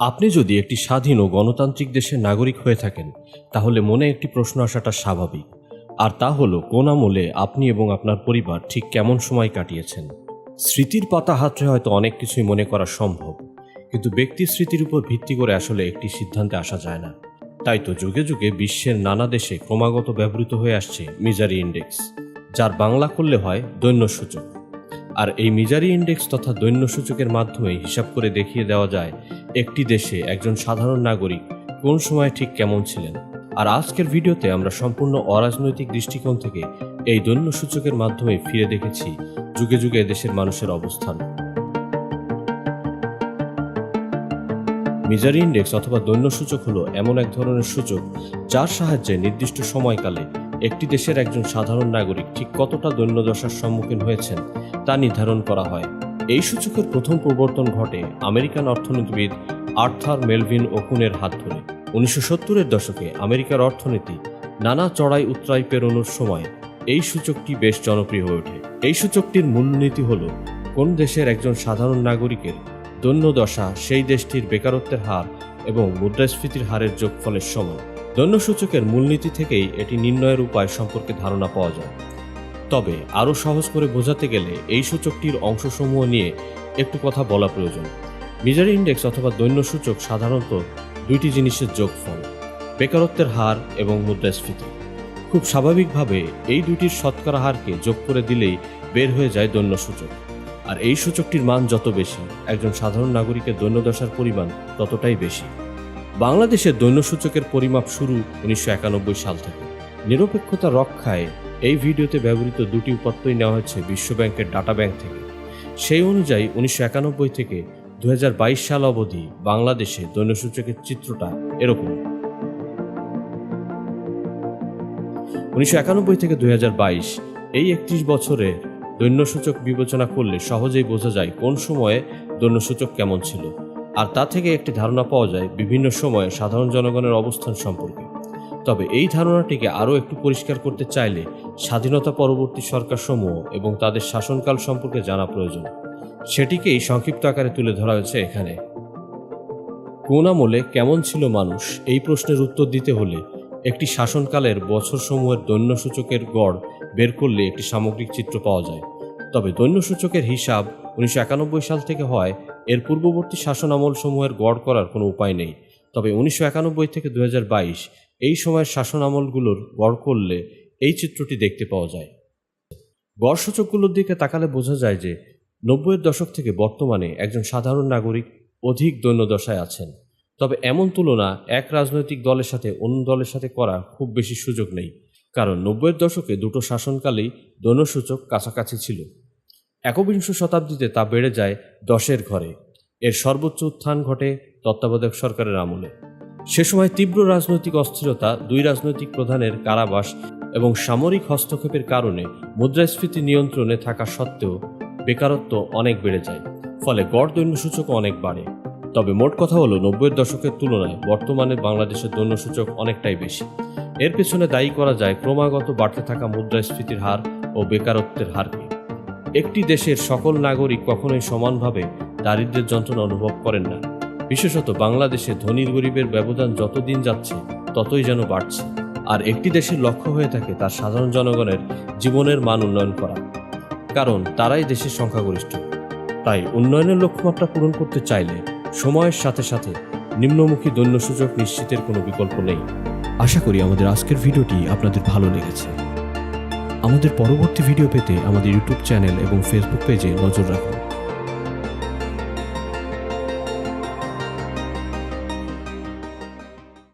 আপনি যদি একটি স্বাধীন ও গণতান্ত্রিক দেশের নাগরিক হয়ে থাকেন, তাহলে মনে একটি প্রশ্ন আসাটা স্বাভাবিক। আর তা হলো, কোন আমলে আপনি এবং আপনার পরিবার ঠিক কেমন সময় কাটিয়েছেন? স্মৃতির পাতা হাতড়ে হয়তো অনেক কিছুই মনে করা সম্ভব, কিন্তু ব্যক্তি স্মৃতির উপর ভিত্তি করে আসলে একটি সিদ্ধান্তে আসা যায় না। তাই তো যুগে যুগে বিশ্বের নানা দেশে ক্রমাগত ব্যবহৃত হয়ে আসছে মিজারি ইন্ডেক্স, যার বাংলা করলে হয় দৈন্য সূচক আর এই মিজারি ইন্ডেক্স তথা দৈন্য সূচকের মাধ্যমে হিসাব করে দেখিয়ে দেওয়া যায়, একটি দেশে একজন সাধারণ নাগরিক কোন সময় ঠিক কেমন ছিলেন। আর আজকের ভিডিওতে আমরা সম্পূর্ণ অরাজনৈতিক দৃষ্টিকোণ থেকে এই দৈন্য সূচকের মাধ্যমে ফিরে দেখেছি যুগে যুগে দেশের মানুষের অবস্থান। মিজারি ইন্ডেক্স অথবা দৈন্য সূচক হলো এমন এক ধরনের সূচক যার সাহায্যে নির্দিষ্ট সময়কালে একটি দেশের একজন সাধারণ নাগরিক ঠিক কতটা দৈন্যদশার সম্মুখীন হয়েছেন তা নির্ধারণ করা হয়। এই সূচকের প্রথম প্রবর্তন ঘটে আমেরিকান অর্থনীতিবিদ আর্থার মেলভিন ওকুনের হাত ধরে। উনিশশো সত্তরের দশকে আমেরিকার অর্থনীতি নানা চড়াই উতরাই পেরোনোর সময় এই সূচকটি বেশ জনপ্রিয় হয়ে ওঠে। এই সূচকটির মূলনীতি হল, কোন দেশের একজন সাধারণ নাগরিকের দৈন্যদশা সেই দেশটির বেকারত্বের হার এবং মুদ্রাস্ফীতির হারের যোগফলের সময় দৈন্য সূচকের মূলনীতি থেকেই এটি নির্ণয়ের উপায় সম্পর্কে ধারণা পাওয়া যায়। তবে আরও সহজ করে বোঝাতে গেলে এই সূচকটির অংশসমূহ নিয়ে একটু কথা বলা প্রয়োজন। মিজারি ইন্ডেক্স অথবা দৈন্য সূচক সাধারণত দুইটি জিনিসের যোগফল, বেকারত্বের হার এবং মুদ্রাস্ফীতি। খুব স্বাভাবিকভাবে এই দুইটির শতকরা হারকে যোগ করে দিলেই বের হয়ে যায় দৈন্য সূচক আর এই সূচকটির মান যত বেশি, একজন সাধারণ নাগরিকের দৈন্যদশার পরিমাণ ততটাই বেশি। বাংলাদেশের সূচকের পরিমাপ শুরু উনিশশো একানব্বই সাল থেকে। নিরপেক্ষতা রক্ষায় এই ভিডিওতে ব্যবহৃত দুটি উপাত্তই নেওয়া হয়েছে বিশ্বব্যাংকের ডাটা ব্যাংক থেকে। সেই অনুযায়ী উনিশশো একানব্বই থেকে দু হাজার বাইশ সাল অবধি বাংলাদেশে সূচকের চিত্রটা এরকম। উনিশশো একানব্বই থেকে দু হাজার বাইশ এই একত্রিশ বছরের দৈন্যসূচক বিবেচনা করলে সহজেই বোঝা যায় কোন সময়ে দৈন্যসূচক কেমন ছিল। আর তা থেকে একটি ধারণা পাওয়া যায় বিভিন্ন সময়ে সাধারণ জনগণের অবস্থান সম্পর্কে। তবে এই ধারণাটিকে আরও একটু পরিষ্কার করতে চাইলে স্বাধীনতা পরবর্তী সরকারসমূহ এবং তাদের শাসনকাল সম্পর্কে জানা প্রয়োজন। সেটিকেই সংক্ষিপ্ত আকারে তুলে ধরা হয়েছে এখানে। কোন আমলে কেমন ছিল মানুষ, এই প্রশ্নের উত্তর দিতে হলে একটি শাসনকালের বছরসমূহের দৈন্য সূচকের গড় বের করলে একটি সামগ্রিক চিত্র পাওয়া যায়। তবে দৈন্য সূচকের হিসাব উনিশশো একানব্বই সাল থেকে হয় এর পূর্ববর্তী শাসন আমল সমূহের গড় করার কোনো উপায় নেই। তবে উনিশশো একানব্বই থেকে দু হাজার বাইশ এই সময়ের শাসন আমলগুলোর গড় করলে এই চিত্রটি দেখতে পাওয়া যায়। গড় সূচকগুলোর দিকে তাকালে বোঝা যায় যে নব্বইয়ের দশক থেকে বর্তমানে একজন সাধারণ নাগরিক অধিক দৈন্যদশায় আছেন। তবে এমন তুলনা এক রাজনৈতিক দলের সাথে অন্য দলের সাথে করা খুব বেশি সুযোগ নেই। কারণ নব্বইয়ের দশকে দুটো শাসনকালেই দৈন্যসূচক কাছাকাছি ছিল। একবিংশ শতাব্দীতে তা বেড়ে যায় দশের ঘরে। এর সর্বোচ্চ উত্থান ঘটে তত্ত্বাবধায়ক সরকারের আমলে। সে সময় তীব্র রাজনৈতিক অস্থিরতা, দুই রাজনৈতিক প্রধানের কারাবাস এবং সামরিক হস্তক্ষেপের কারণে মুদ্রাস্ফীতি নিয়ন্ত্রণে থাকা সত্ত্বেও বেকারত্ব অনেক বেড়ে যায়, ফলে গড় দৈন্য সূচকও অনেক বাড়ে। তবে মোট কথা হলো, নব্বইয়ের দশকের তুলনায় বর্তমানে বাংলাদেশের দৈন্য সূচক অনেকটাই বেশি। এর পেছনে দায়ী করা যায় ক্রমাগত বাড়তে থাকা মুদ্রাস্ফীতির হার ও বেকারত্বের হারকে। একটি দেশের সকল নাগরিক কখনোই সমানভাবে দারিদ্রের যন্ত্রণা অনুভব করেন না। বিশেষত বাংলাদেশে ধনীর গরিবের ব্যবধান যত দিন যাচ্ছে, ততই যেন বাড়ছে। আর একটি দেশের লক্ষ্য হয়ে থাকে তার সাধারণ জনগণের জীবনের মান উন্নয়ন করা। কারণ তারাই দেশের সংখ্যাগরিষ্ঠ। তাই উন্নয়নের লক্ষ্যমাত্রা পূরণ করতে চাইলে সময়ের সাথে সাথে নিম্নমুখী দৈন্য সুযোগ নিশ্চিতের কোনো বিকল্প নেই। আশা করি আমাদের আজকের ভিডিওটি আপনাদের ভালো লেগেছে। আমাদের পরবর্তী ভিডিও পেতে আমাদের ইউটিউব চ্যানেল এবং ফেসবুক পেজে নজর রাখুন।